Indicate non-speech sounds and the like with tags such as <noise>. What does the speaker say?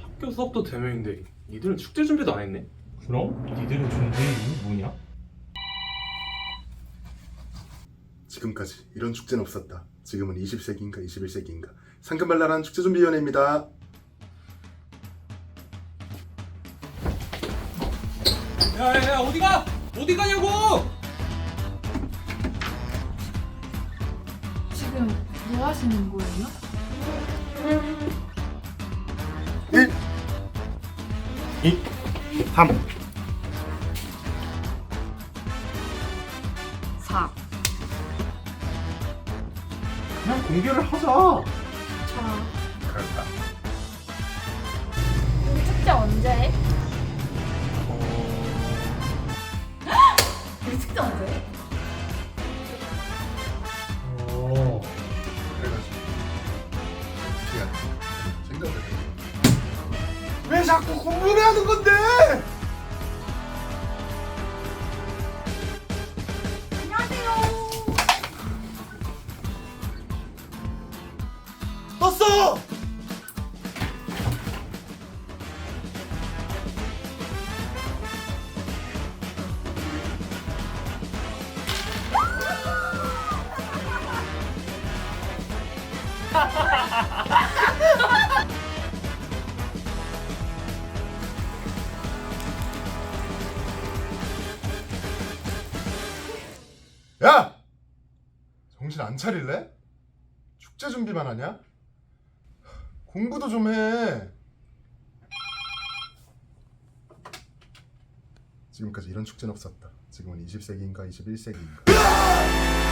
학교 수업도 대면인데 니들은 축제 준비도 안 했네? 그럼 니들은 준비이 뭐냐? 지금까지 이런 축제는 없었다. 지금은 20세기인가 21세기인가 상금발랄한 축제준비위원회입니다. 야야야 어디가? 어디 가냐고! 지금 뭐 하시는 거예요? 1 2 3 4. 그냥 공개를 하자. 자. 왜 자꾸 공부를 하는 건데? 떴어! <laughs> 야! 정신 안 차릴래? 축제 준비만 하냐? 공부도 좀 해. 지금까지 이런 축제는 없었다. 지금은 20세기인가 21세기인가.